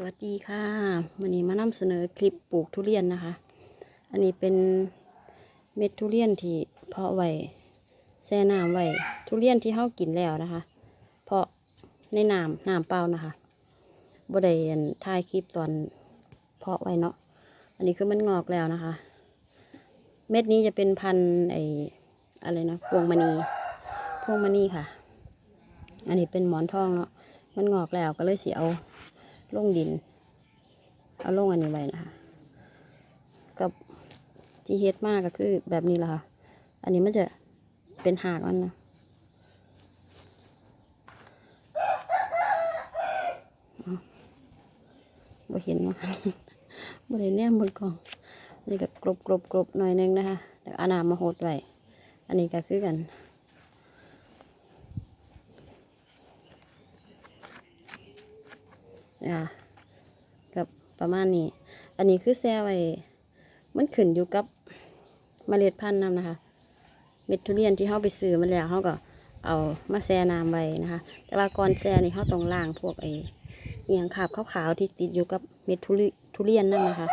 สวัสดีค่ะวันนี้มานำเสนอคลิปปลูกทุเรียนนะคะ อันนี้เป็นเม็ดทุเรียนที่เพาะไว้แช่น้ำไว้ทุเรียนที่เฮากินแล้วนะคะ เพาะในน้ำน้ำเปล่านะคะบ่ได้อันถ่ายคลิปตอนเพาะไว้เนาะอันนี้คือมันงอกแล้วนะคะ เม็ดนี้จะเป็นพันไออะไรนะพวงมณีพวงมณีค่ะ อันนี้เป็นหมอนทองเนาะมันงอกแล้วก็เลยสิเอา ลงดิน เอาลงอันนี้ไว้นะคะ กับที่เฮ็ดมากก็คือแบบนี้แหละค่ะ อันนี้มันจะเป็นหากมันนะเอาบ่เห็นว่าบ่ได้แนมเบิ่งกล่องนี่ก็กรบกรบกรบหน่อยนึงนะคะเดี๋ยวอาน้ำมาหดไว้ อันนี้ก็คือกัน อ่ากับประมาณนี้ อันนี้คือแซ่ไว้ มันขึ้นอยู่กับเมล็ดพันธุ์นำนะคะ เม็ดทุเรียนที่เขาไปซื้อมาแล้วเขาก็เอามาแช่น้ำไว้นะคะ แต่ว่าก่อนแช่นี่เขาต้องล้างพวกไอ้เอียงขาบขาวๆที่ติดอยู่กับเม็ดทุเรีทุเรียนนั่นนะคะ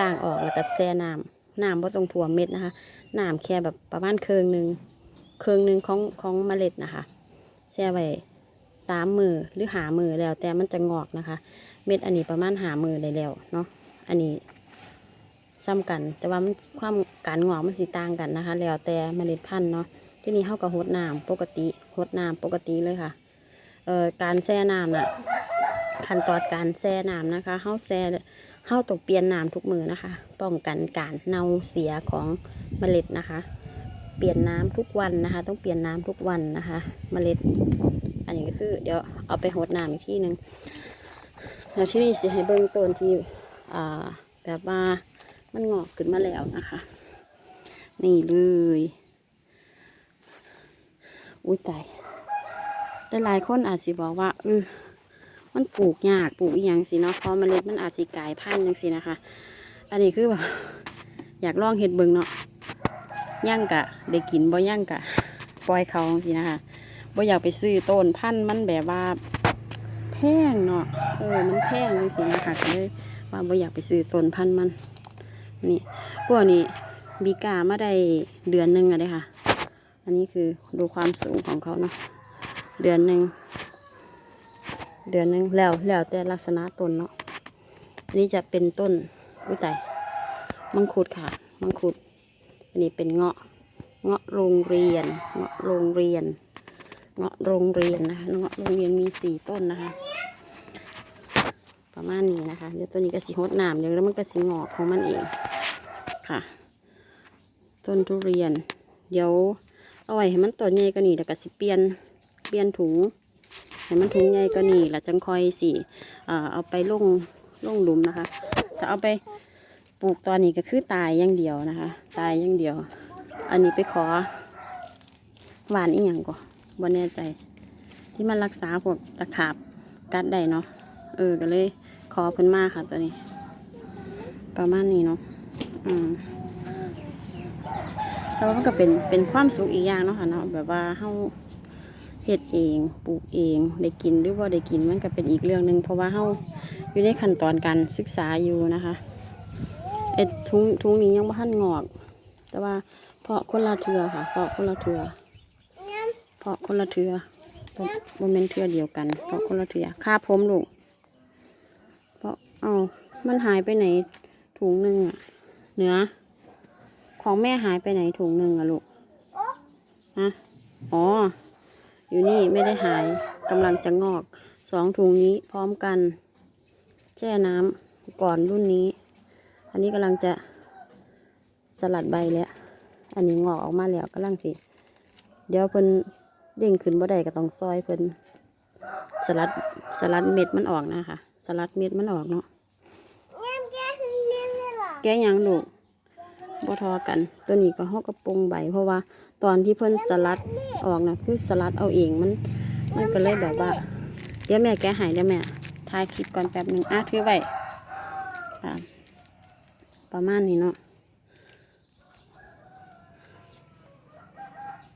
ล้างออกแล้วก็แช่น้ำน้ำบ่ต้องท่วเม็ดนะคะน้ำแค่แบบประมาณเคืองหนึ่งเคืองหนึ่งของของเมล็ดนะคะแช่ไว้ สามมือหรือหามือแล้ว แต่มันจะงอกนะคะ เม็ดอันนี้ประมาณหามือได้แล้วเนาะอันนี้ซ้ำกัน แต่ว่ามันความการงอกมันสีต่างกันนะคะ แล้วแต่เมล็ดพันธุ์เนาะที่นี่เข้ากับหดน้ำปกติหดน้ำปกติเลยค่ะเอ่อการแช่น้ำน่ะขั้นตอนการแช่น้ำนะคะเข้าแช่เข้าต้องเปลี่ยนน้ำทุกมือนะคะ ป้องกันการเน่าเสียของเมล็ดนะคะ เปลี่ยนน้ำทุกวันนะคะ ต้องเปลี่ยนน้ำทุกวันนะคะ เมล็ด นนี้ก็คือ เดี๋ยวเอาไปหดน้ำอีกที่หนึ่งแล้วที่นี่สิให้เบิ้งต้นที่อ่าแบบว่ามันงอกขึ้นมาแล้วนะคะ นี่เลยอุ้ยตายแต่หลายคนอาจสิบอกว่าเออมันปลูกยากปลูกอหย่างสิเนาะเพราะเมล็ดมันอาจสิกลายพันธุ์จังสินะคะ อันนี้คือแบบอยากลองเห็ดเบิ้งเนาะย่างกะได้กินบ่ย่างกะปล่อยเขาสินะคะ บ่อยากไปซื้อต้นพันธุ์มันแบบว่าแพงเนาะเออมันแพงนั่นะคะก็เลยว่าบ่อยากไปซื้อต้นพันธุ์มันนี่พวกนี้บีกามาได้เดือนหนึ่งอะเด้ค่ะ อันนี้คือดูความสูงของเขาเนาะเดือนหนึ่งเดือนหนึ่งแล้วแล้วแต่ลักษณะต้นเนาะอันนี้จะเป็นต้นอุ้ยตายมังคุดค่ะมังคุดอันนี้เป็นเงาะเงาะโรงเรียนเงาะโรงเรียน เงาะโรงเรียนนะคะเงาะโรงเรียนมีสี่ต้นนะคะ ประมาณนี้นะคะ เดี๋ยวตัวนี้ก็สีหดน้ำเดี๋ยวแล้วมันก็สีงอกของมันเองค่ะ ต้นทุเรียน เดี๋ยวเอาไว้ให้มันต้นใหญ่ก็นี่แล้วก็สิเปลี่ยนเปลี่ยนถุงให้มันถุงใหญ่ก็นี่แล้วจังคอยสิเอ่อเอาไปลงลงหลุมนะคะจะเอาไปปลูกตอนนี้ก็คือตายอย่างเดียวนะคะ ตายอย่างเดียว อันนี้ไปขอหวานอีหยังก่อน บ่แน่ใจ ที่มันรักษาพวกตะขาบกัดได้เนาะเออก็เลยขอเพิ่นมาค่ะตัวนี้ ประมาณนี้เนาะอืมแต่ว่ามันก็เป็นเป็นความสุขอีกอย่างเนาะค่ะเนาะแบบว่าเฮาเฮ็ดเองปลูกเองได้กินหรือว่าได้กินมันก็เป็นอีกเรื่องหนึ่งเพราะว่าเฮาอยู่ในขั้นตอนการศึกษาอยู่นะคะเอ็ดทุงทุงนี้ยังบ่ทันงอก แต่ว่าเพาะคนละเทือค่ะเพาะคนละเทือาะคนละเทือบ่บมเมนเทือเดียวกันเพราะคนละเทือค่าผมลูกเพราะเอามันหายไปไหนถุงหนึ่งอะเหนือของแม่หายไปไหนถุงหนึ่งอะลูกฮะอ๋อ อยู่นี่ไม่ได้หายกำลังจะงอกสองถุงนี้พร้อมกัน แช่น้ำก่อนรุ่นนี้ อันนี้กำลังจะสลัดใบแล้ว อันนี้งอกออกมาแล้วกำลังสิ เดี๋ยวเพิ่น เด้งขึ้นบ่ได้ก็ต้องซอยเพิ่นสลัดสลัดเม็ดมันออกนะคะ สลัดเม็ดมันออกเนาะแกะหยังลูกบ่ทอกัน ตัวนี้ก็เฮากระปงใบ เพราะว่าตอนที่เพิ่นสลัดออกนะคือสลัดเอาเองมันมันก็เลยแบบว่า เดี๋ยวแม่แกะให้เดี๋ยวแม่ถ่ายคลิปก่อนแป๊บหนึ่งอะถือไว้ประมาณนี้เนาะ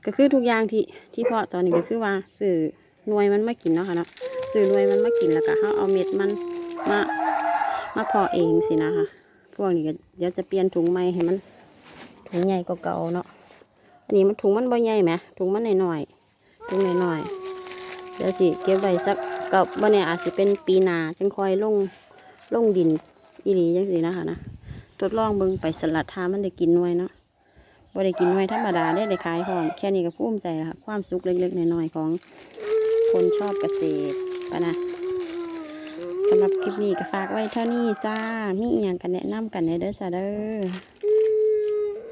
ก็คือทุกอย่างที่ที่เพาะตอนนี้ก็คือว่าสื่อหน่วยมันไม่กินเนาะค่ะเนาะซื้อหน่วยมันไมากินแล้วก็เขาเอาเม็ดมันมามาเพาะเองสินะคะพวกนี้ก็เดี๋ยวจะเปลี่ยนถุงใหม่ให้มัน ถุงใหญ่กว่าเก่าเนาะอันนี้มันถุงมันบ่ใหญ่ไหมถุงมันหน่อยๆถุงหน่อยๆเดี๋ยวสิเก็บไว้สักกับบ่เนี่ยอาจสิเป็นปีนาจังคอยลงลงดินอีหลีจังสินะคะนะทดลองเบิ่งไปสลัดทามันได้กินหน่วยเนาะ บ่ได้กินไว้ธรรมดาได้ได้ขายของแค่นี้ก็ภูมิใจแล้วค่ะความสุขเล็กๆน้อยๆของคนชอบเกษตรปะนะสำหรับคลิปนี้ก็ฝากไว้เท่านี้จ้า มีอีหยังกันแนะนำกันในเด้อจ้าเด้อ